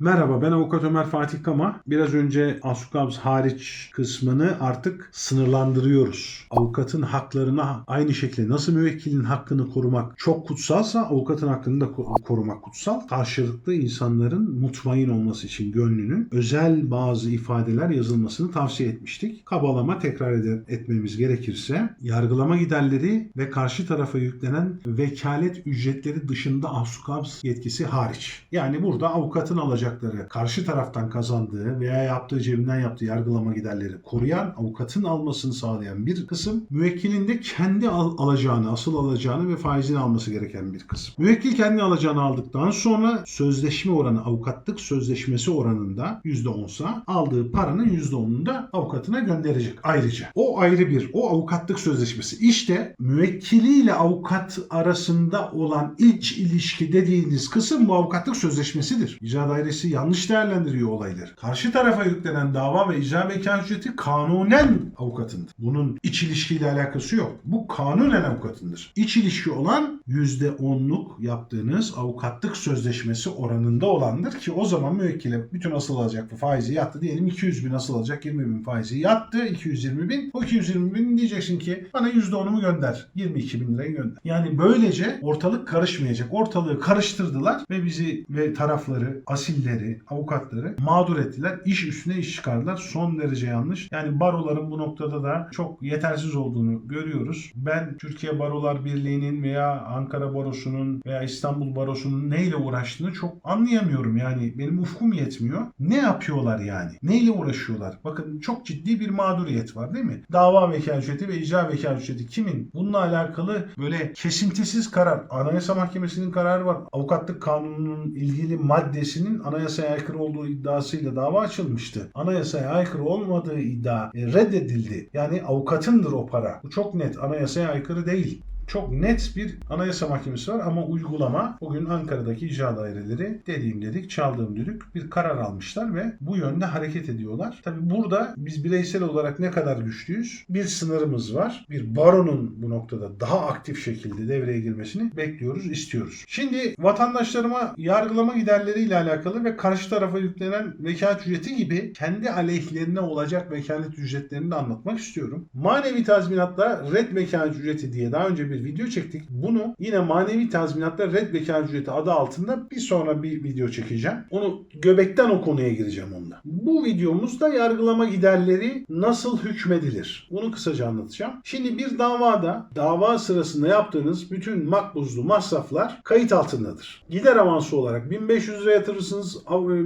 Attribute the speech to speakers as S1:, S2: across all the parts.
S1: Merhaba ben avukat Ömer Fatih Kama. Biraz önce Asukabs hariç kısmını artık sınırlandırıyoruz. Avukatın haklarına aynı şekilde nasıl müvekkilin hakkını korumak çok kutsalsa avukatın hakkını da ko- korumak kutsal. Karşılıklı insanların mutmain olması için gönlünün özel bazı ifadeler yazılmasını tavsiye etmiştik. Kabalama tekrar ede- etmemiz gerekirse yargılama giderleri ve karşı tarafa yüklenen vekalet ücretleri dışında Asukabs yetkisi hariç. Yani burada avukatın alacakları karşı taraftan kazandığı veya yaptığı cebinden yaptığı yargılama giderleri koruyan, avukatın almasını sağlayan bir kısım, müvekkilin de kendi al- alacağını, asıl alacağını ve faizini alması gereken bir kısım. Müvekkil kendi alacağını aldıktan sonra sözleşme oranı, avukatlık sözleşmesi oranında %10'sa aldığı paranın %10'unu da avukatına gönderecek ayrıca. O ayrı bir, o avukatlık sözleşmesi. İşte müvekkiliyle avukat arasında olan iç ilişki dediğiniz kısım bu avukatlık sözleşmesidir. İcra dairesi yanlış değerlendiriyor olayları. Karşı tarafa yüklenen dava ve icra vekalet ücreti kanunen avukatındır. Bunun iç ilişkiyle alakası yok. Bu kanunen avukatındır. İç ilişki olan %10'luk yaptığınız avukatlık sözleşmesi oranında olandır ki o zaman müvekkile bütün asıl alacak bu faizi yattı. Diyelim 200 bin asıl alacak 20 bin faizi yattı 220 bin. O 220 bin diyeceksin ki bana %10'umu gönder. 22 bin lirayı gönder. Yani böylece ortalık karışmayacak. Ortalığı karıştırdılar ve bizi ve tarafları, asilleri, avukatları mağdur ettiler. İş üstüne iş çıkardılar. Son derece yanlış. Yani baroların bu noktada da çok yetersiz olduğunu görüyoruz. Ben Türkiye Barolar Birliği'nin veya Ankara Barosu'nun veya İstanbul Barosu'nun neyle uğraştığını çok anlayamıyorum. Yani benim ufkum yetmiyor. Ne yapıyorlar yani? Neyle uğraşıyorlar? Bakın çok ciddi bir mağduriyet var değil mi? Dava vekalet ücreti ve icra vekalet ücreti kimin? Bununla alakalı böyle kesintisiz karar. Anayasa Mahkemesi'nin kararı var. Avukatlık Kanunu'nun ilgili maddesinin anayasaya aykırı olduğu iddiasıyla dava açılmıştı. Anayasaya aykırı olmadığı iddia e, reddedildi. Yani avukatındır o para. Bu çok net. Anayasaya aykırı değil çok net bir anayasa mahkemesi var ama uygulama bugün Ankara'daki icra daireleri dediğim dedik çaldığım düdük bir karar almışlar ve bu yönde hareket ediyorlar. Tabi burada biz bireysel olarak ne kadar güçlüyüz? Bir sınırımız var. Bir baronun bu noktada daha aktif şekilde devreye girmesini bekliyoruz, istiyoruz. Şimdi vatandaşlarıma yargılama giderleriyle alakalı ve karşı tarafa yüklenen vekalet ücreti gibi kendi aleyhlerine olacak vekalet ücretlerini de anlatmak istiyorum. Manevi tazminatla red vekalet ücreti diye daha önce bir video çektik. Bunu yine manevi tazminatla red vekalet ücreti adı altında bir sonra bir video çekeceğim. Onu göbekten o konuya gireceğim onda. Bu videomuzda yargılama giderleri nasıl hükmedilir? Bunu kısaca anlatacağım. Şimdi bir davada dava sırasında yaptığınız bütün makbuzlu masraflar kayıt altındadır. Gider avansı olarak 1500 lira yatırırsınız.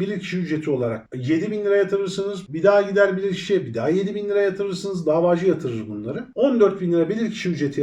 S1: Bilirkişi ücreti olarak 7000 lira yatırırsınız. Bir daha gider bilirkişiye bir daha 7000 lira yatırırsınız. Davacı yatırır bunları. 14 bin lira bilirkişi ücreti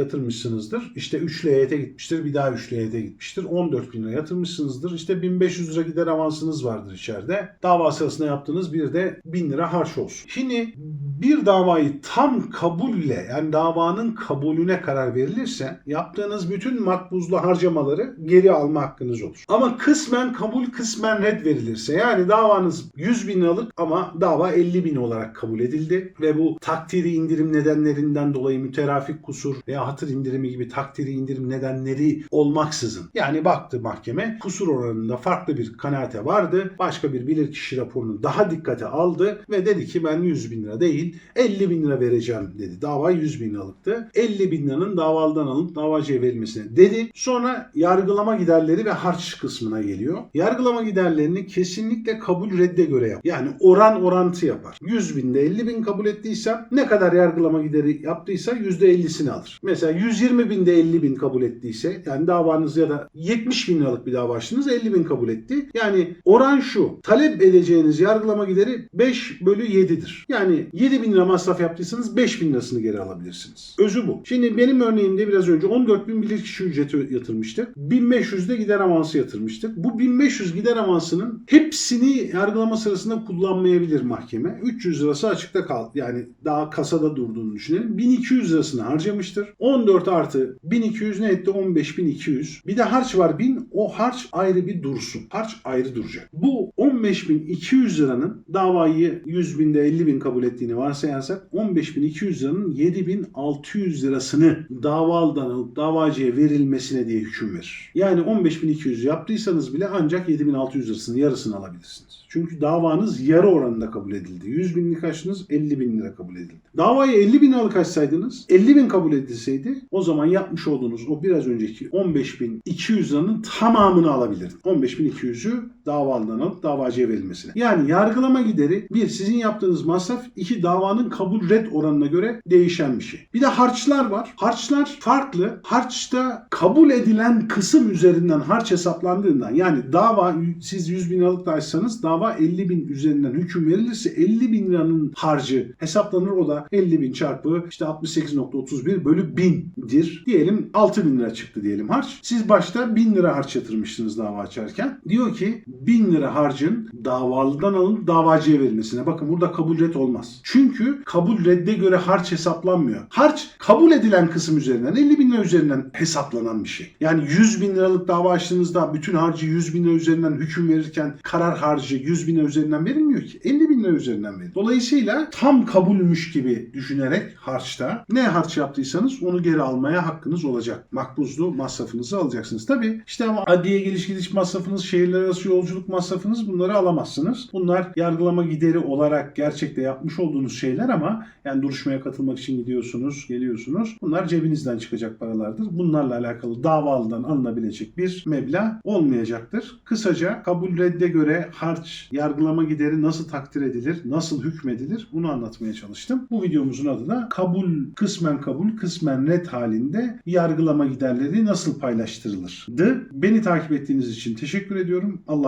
S1: yatırmışsınızdır. İşte 3 LYT gitmiştir. Bir daha 3 LYT gitmiştir. 14 bin lira yatırmışsınızdır. İşte 1500 lira gider avansınız vardır içeride. Dava sırasında yaptığınız bir de 1000 lira harç olsun. Şimdi bir davayı tam kabulle yani davanın kabulüne karar verilirse yaptığınız bütün makbuzlu harcamaları geri alma hakkınız olur. Ama kısmen kabul kısmen red verilirse yani davanız 100 bin liralık ama dava 50 bin olarak kabul edildi ve bu takdiri indirim nedenlerinden dolayı müterafik kusur veya hatır indirimi gibi takdiri indirim nedenleri olmaksızın yani baktı mahkeme kusur oranında farklı bir kanaate vardı. Başka bir bilirkişi raporunu daha dikkate aldı ve dedi ki ben 100 bin lira değil 50 bin lira vereceğim dedi. Dava 100 bin liralıktı. 50 bin liranın davalıdan alınıp davacıya verilmesine dedi. Sonra yargılama giderleri ve harç kısmına geliyor. Yargılama giderlerini kesinlikle kabul redde göre yap. Yani oran orantı yapar. 100 binde 50 bin kabul ettiysem ne kadar yargılama gideri yaptıysa %50'sini alır. Mesela 120 binde 50 bin kabul ettiyse yani davanız ya da 70 bin liralık bir dava açtınız 50 bin kabul etti. Yani oran şu talep edeceğiniz yargılama gideri 5 bölü 7'dir. Yani 7 bin lira masraf yaptıysanız 5 bin lirasını geri alabilirsiniz. Özü bu. Şimdi benim örneğimde biraz önce 14 bin bilirkişi ücreti yatırmıştık. 1500 de gider avansı yatırmıştık. Bu 1500 gider avansının hepsini yargılama sırasında kullanmayabilir mahkeme. 300 lirası açıkta kal. Yani daha kasada durduğunu düşünelim. 1200 lirasını harcamıştır. 14 artı artı 1200 ne etti? 15200. Bir de harç var 1000. O harç ayrı bir dursun. Harç ayrı duracak. Bu 15200 liranın davayı 100 binde 50 bin kabul ettiğini varsayarsak 15200 liranın 7600 lirasını davalıdan alıp davacıya verilmesine diye hüküm verir. Yani 15200 yaptıysanız bile ancak 7600 lirasının yarısını alabilirsiniz. Çünkü davanız yarı oranında kabul edildi. 100 binlik açtınız 50 bin lira kabul edildi. Davayı 50 bin liralık açsaydınız 50 bin kabul edilseydi o zaman yapmış olduğunuz o biraz önceki 15.200 liranın tamamını alabilirdin. 15.200'ü davalıdan alıp davacıya verilmesine. Yani yargılama gideri bir sizin yaptığınız masraf iki davanın kabul red oranına göre değişen bir şey. Bir de harçlar var. Harçlar farklı. Harçta kabul edilen kısım üzerinden harç hesaplandığından yani dava siz 100 bin liralık da dava 50 bin üzerinden hüküm verilirse 50 bin liranın harcı hesaplanır. O da 50 bin çarpı işte 68.31 bölü 1000'dir. Diyelim 6 bin lira çıktı diyelim harç. Siz başta 1000 lira harç yatırmıştınız dava açarken. Diyor ki 1000 lira harcın davalıdan alınıp davacıya verilmesine. Bakın burada kabul red olmaz. Çünkü kabul redde göre harç hesaplanmıyor. Harç kabul edilen kısım üzerinden 50 bin lira üzerinden hesaplanan bir şey. Yani 100 bin liralık dava açtığınızda bütün harcı 100 bin lira üzerinden hüküm verirken karar harcı 100 bin lira üzerinden verilmiyor ki. 50 bin lira üzerinden verilir. Dolayısıyla tam kabulmüş gibi düşünerek harçta ne harç yaptıysanız onu geri almaya hakkınız olacak. Makbuzlu masrafınızı alacaksınız. Tabi işte ama adliye geliş gidiş masrafınız, şehirler arası yolculuk masrafınız bunları alamazsınız. Bunlar yargılama gideri olarak gerçekte yapmış olduğunuz şeyler ama yani duruşmaya katılmak için gidiyorsunuz, geliyorsunuz. Bunlar cebinizden çıkacak paralardır. Bunlarla alakalı davalıdan alınabilecek bir meblağ olmayacaktır. Kısaca kabul redde göre harç, yargılama gideri nasıl takdir edilir, nasıl hükmedilir bunu anlatmaya çalıştım. Bu videomuzun adı da kabul, kısmen kabul, kısmen red halinde yargılama giderleri nasıl paylaştırılırdı. Beni takip ettiğiniz için teşekkür ediyorum.